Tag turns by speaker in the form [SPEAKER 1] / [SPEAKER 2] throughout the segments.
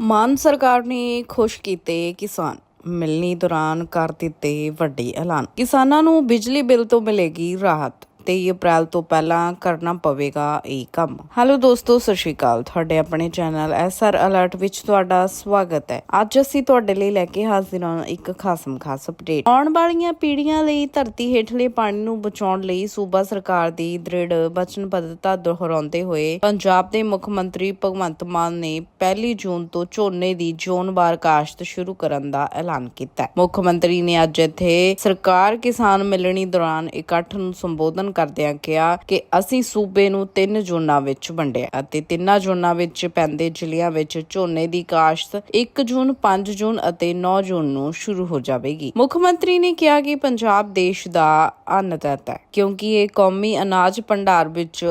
[SPEAKER 1] ਮਾਨ ਸਰਕਾਰ ਨੇ ਖੁਸ਼ ਕੀਤੇ ਕਿਸਾਨ ਮਿਲਣੀ ਦੌਰਾਨ ਕਰ ਦਿੱਤੇ ਵੱਡੇ ਐਲਾਨ। ਕਿਸਾਨਾਂ ਨੂੰ ਬਿਜਲੀ ਬਿੱਲ ਤੋਂ ਮਿਲੇਗੀ ਰਾਹਤ। 23 ਅਪ੍ਰੈਲ ਤੋਂ ਪਹਿਲਾਂ ਕਰਨਾ ਪਵੇਗਾ ਇਹ ਕੰਮ। ਹੈਲੋ ਦੋਸਤੋ, ਸਤਿ ਸ਼੍ਰੀ ਅਕਾਲ। ਤੁਹਾਡੇ ਆਪਣੇ ਚੈਨਲ ਐਸਆਰ ਅਲਰਟ ਵਿੱਚ ਤੁਹਾਡਾ ਸਵਾਗਤ ਹੈ। ਅੱਜ ਅਸੀਂ ਤੁਹਾਡੇ ਲਈ ਲੈ ਕੇ ਹਾਜ਼ਰ ਹਾਂ ਇੱਕ ਖਾਸਮ ਖਾਸ ਅਪਡੇਟ ਆਉਣ ਵਾਲੀਆਂ ਪੀੜ੍ਹੀਆਂ ਲਈ ਧਰਤੀ ਹੇਠਲੇ ਪਾਣੀ ਨੂੰ ਬਚਾਉਣ ਲਈ ਸੂਬਾ ਸਰਕਾਰ ਦੀ ਦ੍ਰਿੜ ਵਚਨਬੱਧਤਾ ਦੁਹਰਾਉਂਦੇ ਹੋਏ ਪੰਜਾਬ ਦੇ ਮੁੱਖ ਮੰਤਰੀ ਭਗਵੰਤ ਮਾਨ ਨੇ 1 ਜੂਨ ਤੋਂ ਝੋਨੇ ਦੀ ਜ਼ੋਨਵਾਰ ਕਾਸ਼ਤ ਸ਼ੁਰੂ ਕਰਨ ਦਾ ਐਲਾਨ ਕੀਤਾ ਮੁੱਖ ਮੰਤਰੀ ਨੇ ਅੱਜ ਇੱਥੇ ਸਰਕਾਰ ਕਿਸਾਨ ਮਿਲਣੀ ਦੌਰਾਨ ਇਕੱਠ ਨੂੰ ਸੰਬੋਧਨ ਕਰਦਿਆਂ ਕਿਹਾ ਕਿ ਅਸੀਂ ਸੂਬੇ ਨੂੰ ਤਿੰਨ ਜ਼ੋਨਾਂ ਵਿੱਚ ਵੰਡਿਆ ਅਤੇ ਤਿੰਨਾਂ ਜ਼ੋਨਾਂ ਵਿੱਚ ਪੈਂਦੇ ਜ਼ਿਲ੍ਹਿਆਂ ਵਿੱਚ ਝੋਨੇ ਦੀ ਕਾਸ਼ਤ 1 ਜੂਨ 5 ਜੂਨ ਅਤੇ 9 ਜੂਨ ਨੂੰ ਸ਼ੁਰੂ ਹੋ ਜਾਵੇਗੀ। ਮੁੱਖ ਮੰਤਰੀ ਨੇ ਕਿਹਾ ਕਿ ਪੰਜਾਬ ਦੇਸ਼ ਦਾ ਅੰਨਦਾਤਾ ਹੈ, ਕਿਉਂਕਿ ਇਹ ਕੌਮੀ ਅਨਾਜ ਭੰਡਾਰ ਵਿੱਚ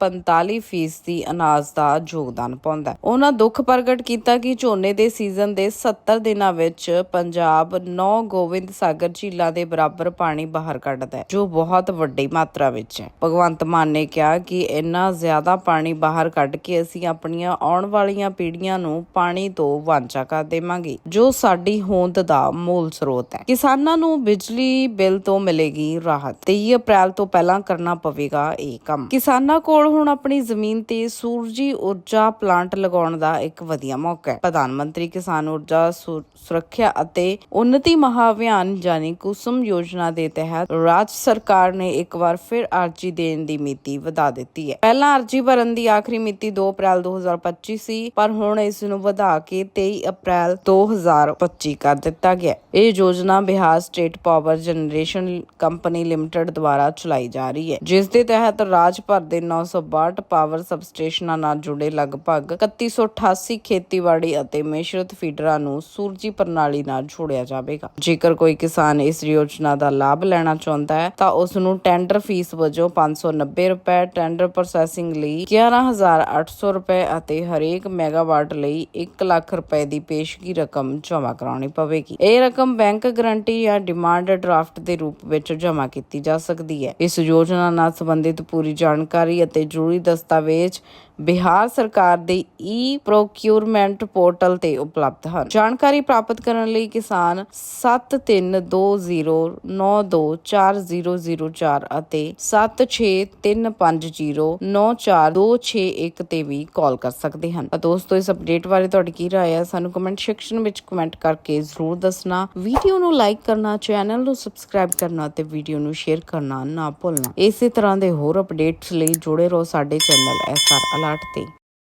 [SPEAKER 1] 45% ਫੀਸਦੀ ਅਨਾਜ ਦਾ ਯੋਗਦਾਨ ਪਾਉਂਦਾ ਉਹਨਾਂ ਦੁੱਖ ਪ੍ਰਗਟ ਕੀਤਾ ਕਿ ਝੋਨੇ ਦੇ ਸੀਜ਼ਨ ਦੇ 70 ਦਿਨਾਂ ਵਿੱਚ ਪੰਜਾਬ 9 ਗੋਬਿੰਦ ਸਾਗਰ ਝੀਲਾਂ ਦੇ ਬਰਾਬਰ ਪਾਣੀ ਬਾਹਰ ਕੱਢਦਾ ਹੈ, ਜੋ ਬਹੁਤ ਵੱਡੀ ਮਾਤਰਾ ਵਿੱਚ ਹੈ। ਭਗਵੰਤ ਮਾਨ ਨੇ ਕਿਹਾ ਕਿ ਇੰਨਾ ਜ਼ਿਆਦਾ ਪਾਣੀ ਬਾਹਰ ਕੱਢ ਕੇ ਅਸੀਂ ਆਪਣੀਆਂ ਆਉਣ ਵਾਲੀਆਂ ਪੀੜ੍ਹੀਆਂ ਨੂੰ ਪਾਣੀ ਤੋਂ ਵਾਂਝਾ ਕਰ ਦੇਵਾਂਗੇ, ਜੋ ਸਾਡੀ ਹੋਂਦ ਦਾ ਮੂਲ ਸਰੋਤ ਹੈ। ਕਿਸਾਨਾਂ ਨੂੰ ਬਿਜਲੀ ਬਿੱਲ ਤੋਂ ਮਿਲੇਗੀ ਰਾਹਤ। 23 ਅਪ੍ਰੈਲ ਤੋਂ ਪਹਿਲਾਂ ਕਰਨਾ ਪਵੇਗਾ ਇਹ ਕੰਮ। ਕਿਸਾਨਾਂ ਕੋਲ ਹੁਣ ਆਪਣੀ ਜ਼ਮੀਨ ਤੇ ਸੂਰਜੀ ਊਰਜਾ ਪਲਾਂਟ ਲਗਾਉਣ ਦਾ ਇੱਕ ਵਧੀਆ ਮੌਕਾ ਹੈ। ਪ੍ਰਧਾਨ ਮੰਤਰੀ ਕਿਸਾਨ ਊਰਜਾ ਸੁਰੱਖਿਆ ਅਤੇ ਉન્નਤੀ ਮਹਾਅਭਿਆਨ ਜਾਨੀ ਕੁਸੁਮ ਯੋਜਨਾ ਦੇ ਤਹਿਤ ਰਾਜ ਸਰਕਾਰ ਨੇ ਇੱਕ ਵਾਰ ਫਿਰ ਅਰਜੀ ਦੇਣ ਦੀ ਮਿਤੀ ਵਧਾ ਦਿੱਤੀ ਹੈ ਪਹਿਲਾਂ ਅਰਜੀ ਭਰਨ ਦੀ ਆਖਰੀ ਮਿਤੀ 2 ਅਪ੍ਰੈਲ 2025 ਸੀ, ਪਰ ਹੁਣ ਇਸ ਨੂੰ ਵਧਾ ਕੇ 23 ਅਪ੍ਰੈਲ 2025 ਕਰ ਦਿੱਤਾ ਗਿਆ ਹੈ। ਇਹ ਯੋਜਨਾ Bihar state power generation company limited ਦੁਆਰਾ ਚਲਾਈ ਜਾ ਰਹੀ ਹੈ, ਜਿਸ ਦੇ ਤਹਿਤ ਰਾਜ ਭਰ ਦੇ 962 ਪਾਵਰ ਸਬਸਟੇਸ਼ਨਾਂ ਨਾਲ ਜੁੜੇ ਲਗਭਗ 3188 ਖੇਤੀਬਾੜੀ ਅਤੇ ਮਿਸ਼ਰਤ ਫੀਡਰਾਂ ਨੂੰ ਸੂਰਜੀ ਪ੍ਰਣਾਲੀ ਨਾਲ ਜੋੜਿਆ ਜਾਵੇਗਾ ਜੇਕਰ ਕੋਈ ਕਿਸਾਨ ਇਸ ਯੋਜਨਾ ਦਾ ਲਾਭ ਲੈਣਾ ਚਾਹੁੰਦਾ ਹੈ, ਤਾਂ ਉਸ ਨੂੰ ਟੈਂਡਰ ਫੀਸ ਵਜੋਂ 590 ਰੁਪਏ ਟੈਂਡਰ ਪ੍ਰੋਸੈਸਿੰਗ ਲਈ 11800 ਰੁਪਏ ਅਤੇ ਹਰੇਕ ਮੈਗਾਵਾਟ ਲਈ 1 ਲੱਖ ਰੁਪਏ ਦੀ ਪੇਸ਼ਗੀ ਰਕਮ ਜਮ੍ਹਾਂ ਕਰਾਉਣੀ ਪਵੇਗੀ। ਇਹ ਰਕਮ ਬੈਂਕ ਗਰੰਟੀ ਜਾਂ ਡਿਮਾਂਡ ਡਰਾਫਟ ਦੇ ਰੂਪ ਵਿੱਚ ਜਮ੍ਹਾਂ ਕੀਤੀ ਜਾ ਸਕਦੀ ਹੈ। ਇਸ ਯੋਜਨਾ ਨਾਲ ਸੰਬੰਧਿਤ ਪੂਰੀ ਜਾਣਕਾਰੀ ਅਤੇ ਜ਼ਰੂਰੀ ਦਸਤਾਵੇਜ਼ ਬਿਹਾਰ ਸਰਕਾਰ ਦੇ ਈ ਪ੍ਰੋਕਿਊਰਮੈਂਟ ਪੋਰਟਲ ਤੇ ਉਪਲਬਧ ਹਨ। ਜਾਣਕਾਰੀ ਪ੍ਰਾਪਤ ਕਰਨ ਲਈ ਕਿਸਾਨ 7320924004 ਅਤੇ 7635094261 ਤੇ ਵੀ ਕਾਲ ਕਰ ਸਕਦੇ ਹਨ। ਦੋਸਤੋ, ਇਸ ਅਪਡੇਟ ਬਾਰੇ ਤੁਹਾਡੀ ਕੀ ਰਾਏ ਹੈ ਸਾਨੂੰ ਕਮੈਂਟ ਸੈਕਸ਼ਨ ਵਿੱਚ ਕਮੈਂਟ ਕਰਕੇ ਜ਼ਰੂਰ ਦੱਸਣਾ। ਵੀਡੀਓ ਨੂੰ ਲਾਈਕ ਕਰਨਾ ਚੈਨਲ ਨੂੰ ਸਬਸਕ੍ਰਾਈਬ ਕਰਨਾ ਤੇ ਵੀਡੀਓ ਨੂੰ ਸ਼ੇਅਰ ਕਰਨਾ ਨਾ ਭੁੱਲਣਾ। ਇਸੇ ਤਰ੍ਹਾਂ ਦੇ ਹੋਰ ਅਪਡੇਟਸ ਲਈ ਜੁੜੇ ਰਹੋ ਸਾਡੇ ਚੈਨਲ ਐਸਆਰ ਅਲਰਟ ਤੇ।